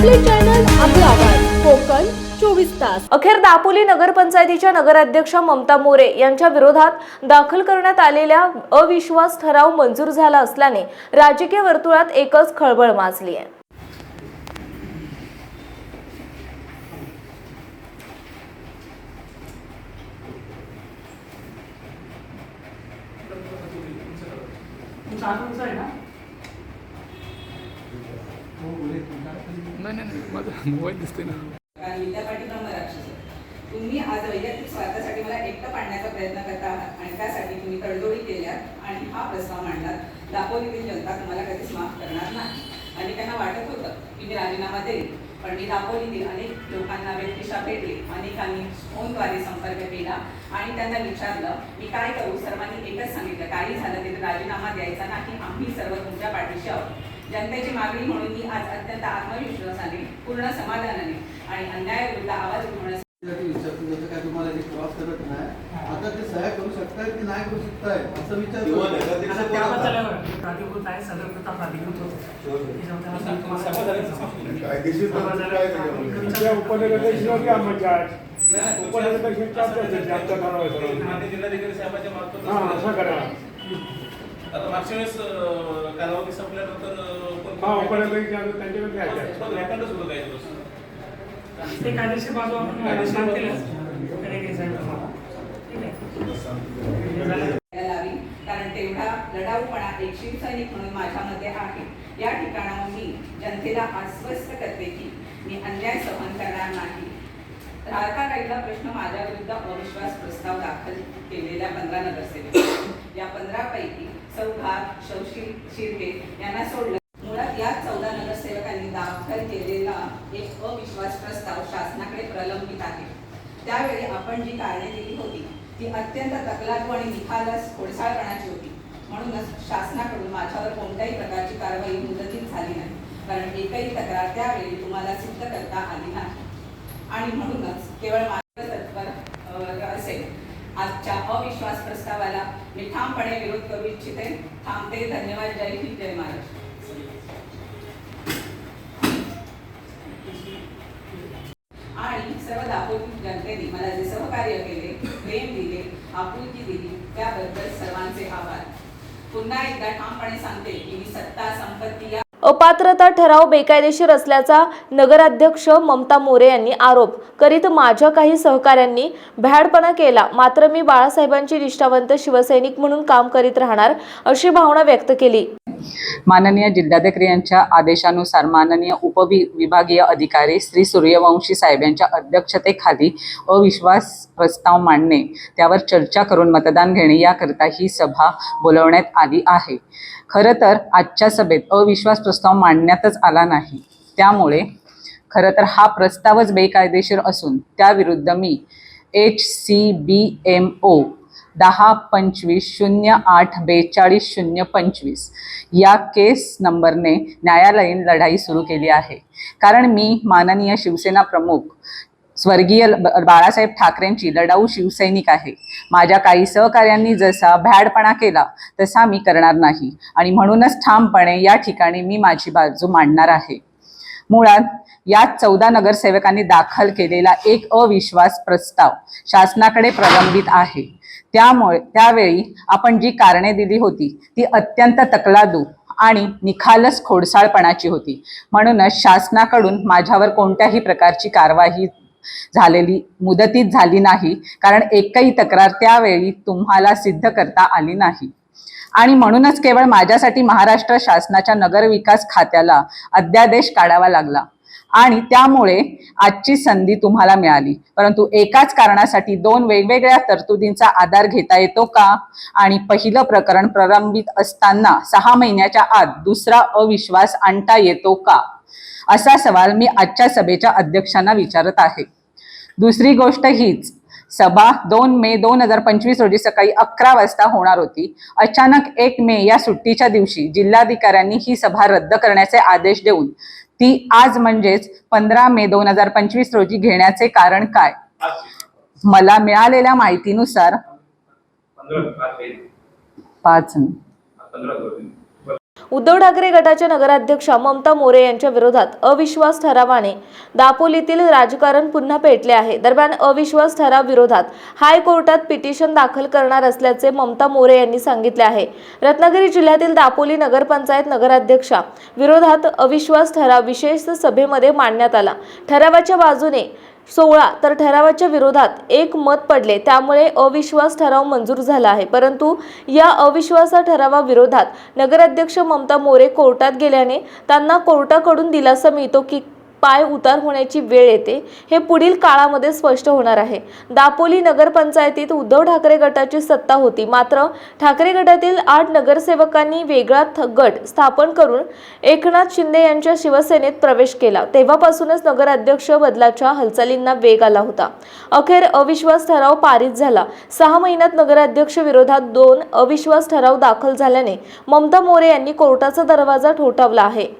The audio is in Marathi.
आपले चॅनल आपला कोकण अखेर दापोली नगरपंचायतीच्या नगराध्यक्ष ममता मोरे यांच्या विरोधात दाखल करण्यात आलेल्या अविश्वास ठराव मंजूर झाला असल्याने राजकीय वर्तुळात एकच खळबळ माजली आहे. आहे ना? नाही नाही नाही माझा मोबाईल दिसतोय ना. तुम्ही आज वैयक्तिक स्वार्थासाठी मला एकटं पाडण्याचा प्रयत्न करता आहात आणि त्यासाठी तुम्ही तडजोडी केल्यात आणि हा प्रस्ताव मांडलात. दापोलीतील जनता तुम्हाला कधीच माफ करणार नाही. अनेकांना वाटत होतं की मी राजीनामा देईल पण मी दापोलीतील अनेक लोकांना व्यक्तिशा भेटले. अनेकांनी फोनद्वारे संपर्क केला आणि त्यांना विचारलं मी काय करू? सर्वांनी एकच सांगितलं काही झालं ते राजीनामा द्यायचा नाही. आम्ही सर्व तुमच्या पाठीशी आहोत. जनतेची मागणी म्हणून मी आज अत्यंत आत्मविश्वासाने पूर्ण समाधानाने आणि अन्यायाविरुद्ध आवाज उठवण्यासाठी त्यासाठी विचारतो जसं काय तुम्हाला ते क्रॉस करत नाही आता ते सह्या करू की नाही करू असं विचार मागच्या वेळेस कालावधी संपल्यानंतर हा उपनगराध्यक्ष त्यांच्याकडे पण घ्यायचं होतं काही दिवस. ते कायदेशीर बाजू आपण हे. द्यायला लावी कारण तेवढा लढाऊपणा एक शिवसैनिक म्हणून माझ्यामध्ये आहे. या ठिकाणाहून मी जनतेला आश्वस्त करते की मी अन्याय सहन करणार नाही. राहता राहिला प्रश्न माझ्या विरुद्ध अविश्वास प्रस्ताव दाखल केलेल्या पंधरा नगरसेवक या पंधरापैकी सौभाग शौशील शिर्के यांना सोडलं. मुळात या चौदा नगरसेवकांनी दाखल केलेला एक अविश्वास प्रस्ताव शासनाकडे प्रलंबित आहे. त्यावेळी आपण जी कारणे दिली होती ती अत्यंत तकलादू आणि निखालस खोडसाळपणाची होती. म्हणूनच शासनाकडून माझ्यावर कोणत्याही प्रकारची कारवाई मुदतीत झाली नाही. कारण एकही तक्रार त्यावेळी तुम्हाला सिद्ध करता आली नाही. आणि म्हणूनच केवळ माझ्या तत्पर अ, असेल आजच्या अविश्वास प्रस्तावाला मी ठामपणे विरोध करू इच्छिते. थांबते. धन्यवाद. जय हिंद. जय महाराष्ट्र. आणि सर्व दापोली जनतेने मला जे सहकार्य केले प्रेम दिले आपुलकी दिली त्याबद्दल सर्वांचे आभार. पुन्हा एकदा ठामपणे सांगते की मी सत्ता संपत्ती या अपात्रता ठराव बेकायदेशीर असल्याचा नगराध्यक्ष ममता मोरे यांनी आरोप करीत माझ्या काही सहकाऱ्यांनी भ्याडपणा केला. मात्र मी बाळासाहेबांची निष्ठावंत शिवसैनिक म्हणून काम करीत राहणार अशी भावना व्यक्त केली. माननीय जिल्हाधिकारी यांच्या आदेशानुसार माननीय उपविभागीय अधिकारी श्री सूर्यवंशी साहेब यांच्या अध्यक्षतेखाली अविश्वास प्रस्ताव मांडणे त्यावर चर्चा करून मतदान घेणे याकरिता ही सभा बोलवण्यात आली आहे. खरं तर आजच्या सभेत अविश्वास प्रस्ताव मांडण्यातच आला नाही. त्यामुळे खरं तर हा प्रस्तावच बेकायदेशीर असून त्याविरुद्ध मी H C B M O दहा पंचवीस शून्य आठ बेचाळीस शून्य पंचवीस या केस नंबरने न्यायालयीन लढाई सुरू केली आहे. कारण मी माननीय शिवसेना प्रमुख स्वर्गीय बाळासाहेब ठाकरेंची लढाऊ शिवसैनिक आहे. माझ्या काही सहकार्यांनी जसा भ्याडपणा केला तसा मी करणार नाही. आणि म्हणूनच ठामपणे या ठिकाणी मी माझी बाजू मांडणार आहे. मुळात या चौदा नगरसेवकांनी दाखल केलेला एक अविश्वास प्रस्ताव शासनाकडे प्रलंबित आहे. त्यामुळे त्यावेळी आपण जी कारणे दिली होती ती अत्यंत तकलादू आणि निखालस खोडसाळपणाची होती. म्हणूनच शासनाकडून माझ्यावर कोणत्याही प्रकारची कारवाई झालेली मुदतीत झाली नाही कारण एकही तक्रार त्यावेळी तुम्हाला सिद्ध करता आली नाही. आणि म्हणूनच केवळ माझ्यासाठी महाराष्ट्र शासनाच्या नगरविकास खात्याला अध्यादेश काढावा लागला. आणि त्यामुळे आजची संधी तुम्हाला मिळाली. परंतु एकाच कारणासाठी दोन वेगवेगळ्या तरतुदींचा आधार घेता येतो का? आणि पहिलं प्रकरण प्रलंबित असताना सहा महिन्याच्या आत दुसरा अविश्वास आणता येतो का? असा सवाल मी आजच्या सभेच्या अध्यक्षांना विचारत आहे. दुसरी गोष्ट हीच. सभा दोन मे दोन हजार पंचवीस रोजी सकाळी अकरा वाजता होणार होती. अचानक एक मे या सुट्टीच्या दिवशी जिल्हाधिकाऱ्यांनी ही सभा रद्द करण्याचे आदेश देऊन ती आज म्हणजेच पंधरा मे दोन हजार पंचवीस रोजी घेण्याचे कारण काय? मला मिळालेल्या माहितीनुसार पाच. उद्धव ठाकरे गटाच्या नगराध्यक्षा ममता मोरे यांच्या विरोधात अविश्वास ठरावाने दापोलीतील राजकारण पुन्हा पेटले आहे. दरम्यान अविश्वास ठराव विरोधात हायकोर्टात पिटिशन दाखल करणार असल्याचे ममता मोरे यांनी सांगितले आहे. रत्नागिरी जिल्ह्यातील दापोली नगरपंचायत नगराध्यक्षा विरोधात अविश्वास ठराव विशेष सभेमध्ये मांडण्यात आला. ठरावाच्या बाजूने सोळा तर ठरावाच्या विरोधात एक मत पडले. त्यामुळे अविश्वास ठराव मंजूर झाला आहे. परंतु या अविश्वास ठरावाविरोधात नगराध्यक्ष ममता मोरे कोर्टात गेल्याने त्यांना कोर्टाकडून दिलासा मिळतो की पाय उतार होण्याची वेळ येते हे पुढील काळामध्ये स्पष्ट होणार आहे. दापोली नगरपंचायतीत उद्धव ठाकरे गटाची सत्ता होती मात्र ठाकरे गटातील आठ नगरसेवकांनी वेगळा थ- गट स्थापन करून एकनाथ शिंदे यांच्या शिवसेनेत प्रवेश केला. तेव्हापासूनच नगराध्यक्ष बदलाच्या हालचालींना वेग आला होता. अखेर अविश्वास ठराव पारित झाला. सहा महिन्यात नगराध्यक्ष विरोधात दोन अविश्वास ठराव दाखल झाल्याने ममता मोरे यांनी कोर्टाचा दरवाजा ठोठावला आहे.